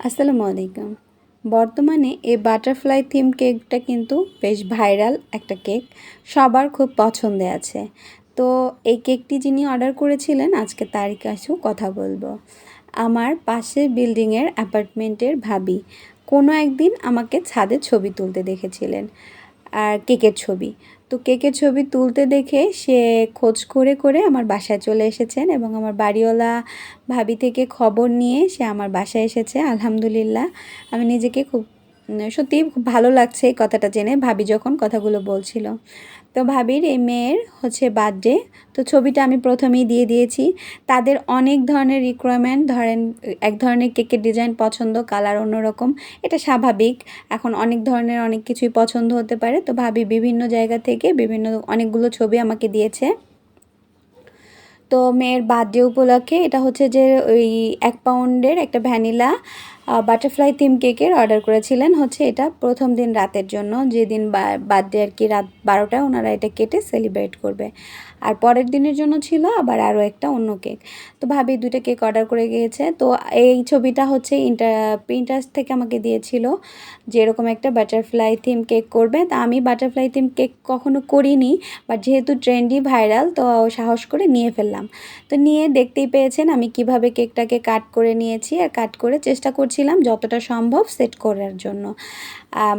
আসসালামু আলাইকুম। বর্তমানে এই বাটারফ্লাই থিম কেকটা কিন্তু বেশ ভাইরাল একটা কেক। সবার খুব পছন্দে আছে। তো এই কেকটি যিনি অর্ডার করেছিলেন, আজকে তার কাছেও কথা বলব। আমার পাশের বিল্ডিংয়ের অ্যাপার্টমেন্টের ভাবি কোনো একদিন আমাকে ছাদে ছবি তুলতে দেখেছিলেন। আর কেকের ছবি। তো কেকের ছবি তুলতে দেখে সে খোঁজ করে করে আমার বাসায় চলে এসেছেন এবং আমার বাড়িওয়ালা ভাবি থেকে খবর নিয়ে সে আমার বাসায় এসেছে, আলহামদুলিল্লাহ। আমি নিজেকে খুব সত্যি খুব ভালো লাগছে এই কথাটা জেনে ভাবি যখন কথাগুলো বলছিল। তো ভাবির এই মেয়ের হচ্ছে বার্থডে তো ছবিটা আমি প্রথমেই দিয়ে দিয়েছি। তাদের অনেক ধরনের রিকোয়ারমেন্ট ধরেন এক ধরনের কেকের ডিজাইন পছন্দ কালার অন্যরকম, এটা স্বাভাবিক। এখন অনেক ধরনের অনেক কিছুই পছন্দ হতে পারে। তো ভাবি বিভিন্ন জায়গা থেকে বিভিন্ন অনেকগুলো ছবি আমাকে দিয়েছে। তো মেয়ের বার্থডে উপলক্ষে এটা হচ্ছে যে ওই এক পাউন্ডের একটা ভ্যানিলা বাটারফ্লাই থিম কেকের অর্ডার করেছিলেন হচ্ছে এটা প্রথম দিন রাতের জন্য। যেদিন বার্থডে আর কি রাত বারোটায় ওনারা এটা কেটে সেলিব্রেট করবে। আর পরের দিনের জন্য ছিল আবার আরও একটা অন্য কেক তো ভাবি দুইটা কেক অর্ডার করে গিয়েছে। তো এই ছবিটা হচ্ছে ইন্টার প্রিন্টার্স থেকে আমাকে দিয়েছিল যে এরকম একটা বাটারফ্লাই থিম কেক করবে। তা আমি বাটারফ্লাই থিম কেক কখনো করিনি বাট যেহেতু ট্রেন্ডি ভাইরাল তো সাহস করে নিয়ে ফেললাম। তো নিয়ে দেখতেই পেয়েছেন আমি কীভাবে কেকটাকে কাট করে নিয়েছি। আর কাট করে চেষ্টা করছিলাম যতটা সম্ভব সেট করার জন্য।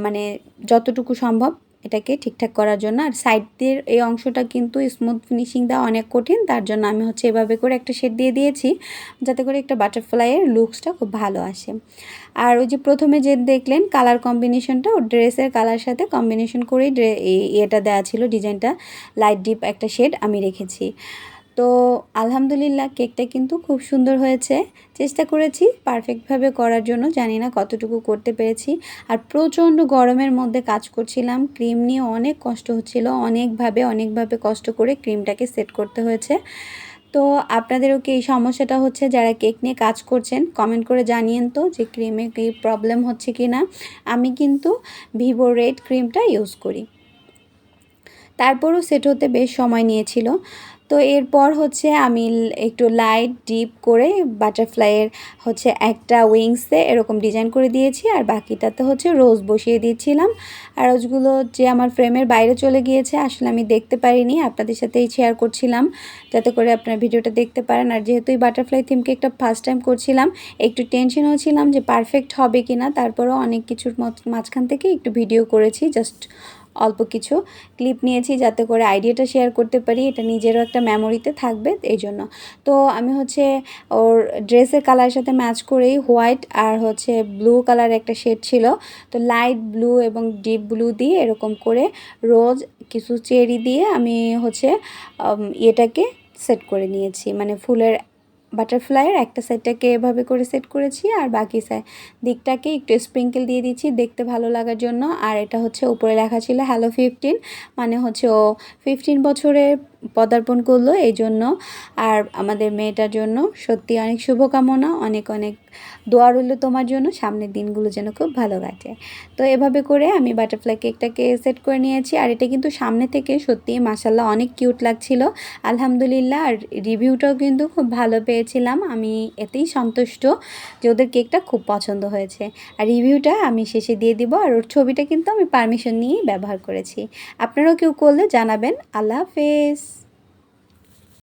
মানে যতটুকু সম্ভব এটাকে ঠিকঠাক করার জন্য। আর সাইডের এই অংশটা কিন্তু স্মুথ ফিনিশিং দেওয়া অনেক কঠিন, তার জন্য আমি হচ্ছে এভাবে করে একটা শেড দিয়ে দিয়েছি যাতে করে একটা বাটারফ্লাইয়ের লুকসটা খুব ভালো আসে। আর ওই যে প্রথমে যে দেখলেন কালার কম্বিনেশনটা ও ড্রেসের কালার সাথে কম্বিনেশন করেই ইয়েটা দেওয়া ছিল ডিজাইনটা লাইট ডিপ একটা শেড আমি রেখেছি। তো আলহামদুলিল্লাহ কেকটা কিন্তু খুব সুন্দর হয়েছে। চেষ্টা করেছি পারফেক্টভাবে করার জন্য, জানি না কতটুকু করতে পেরেছি। আর প্রচণ্ড গরমের মধ্যে কাজ করছিলাম, ক্রিম নিয়ে অনেক কষ্ট হচ্ছিল, অনেকভাবে অনেকভাবে কষ্ট করে ক্রিমটাকে সেট করতে হয়েছে। তো আপনাদেরও কি এই সমস্যাটা হচ্ছে? যারা কেক নিয়ে কাজ করছেন কমেন্ট করে জানিয়েন তো যে ক্রিমে কি প্রবলেম হচ্ছে কি না আমি কিন্তু ভিভো রেড ক্রিমটা ইউজ করি। তারপরও সেট হতে বেশ সময় নিয়েছিল। তো এরপর হচ্ছে আমি একটু লাইট ডিপ করে বাটারফ্লাইয়ের হচ্ছে একটা উইংসে এরকম ডিজাইন করে দিয়েছি, আর বাকিটাতে হচ্ছে রোজ বসিয়ে দিয়েছিলাম আর রোজগুলো যে আমার ফ্রেমের বাইরে চলে গিয়েছে, আসলে আমি দেখতে পারিনি, আপনাদের সাথেই শেয়ার করছিলাম, যাতে করে আপনার ভিডিওটা দেখতে পারেন। আর যেহেতু এই বাটারফ্লাই থিমকে একটা ফার্স্ট টাইম করছিলাম, একটু টেনশন হচ্ছিলাম যে পারফেক্ট হবে কি না তারপরেও অনেক কিছুর মাঝখান থেকে একটু ভিডিও করেছি জাস্ট অল্প কিছু ক্লিপ নিয়েছি যাতে করে আইডিয়াটা শেয়ার করতে পারি। এটা নিজেরও একটা মেমোরিতে থাকবে এই জন্য তো আমি হচ্ছে ওর ড্রেসের কালারের সাথে ম্যাচ করেই হোয়াইট আর হচ্ছে ব্লু কালার একটা শেড ছিল। তো লাইট ব্লু এবং ডিপ ব্লু দিয়ে এরকম করে রোজ কিছু চেরি দিয়ে আমি হচ্ছে এটাকে সেট করে নিয়েছি। মানে ফুলের বাটারফ্লাইয়ের একটা সাইডটাকে এভাবে করে সেট করেছি আর বাকি সাইড দিকটাকে একটু স্প্রিঙ্কেল দিয়ে দিচ্ছি দেখতে ভালো লাগার জন্য। আর এটা হচ্ছে উপরে লেখা ছিল হ্যালো ফিফটিন মানে হচ্ছে ও ফিফটিন বছরের পদার্পণ করল, এই জন্য। আর আমাদের মেয়েটার জন্য সত্যি অনেক শুভকামনা, অনেক অনেক দোয়া রইল তোমার জন্য। সামনের দিনগুলো যেন খুব ভালো কাটে। তো এভাবে করে আমি বাটারফ্লাই কেকটাকে সেট করে নিয়েছি। আর এটা কিন্তু সামনে থেকে সত্যি মাসাল্লাহ অনেক কিউট লাগছিল। আলহামদুলিল্লাহ, আর রিভিউটাও কিন্তু খুব ভালো পেয়েছিলাম। আমি এতেই সন্তুষ্ট যে ওদের কেকটা খুব পছন্দ হয়েছে। আর রিভিউটা আমি শেষে দিয়ে দিব, আর ওর ছবিটা কিন্তু আমি পারমিশন নিয়েই ব্যবহার করেছি। আপনারাও কেউ করলে জানাবেন। আল্লাহ হাফেজ।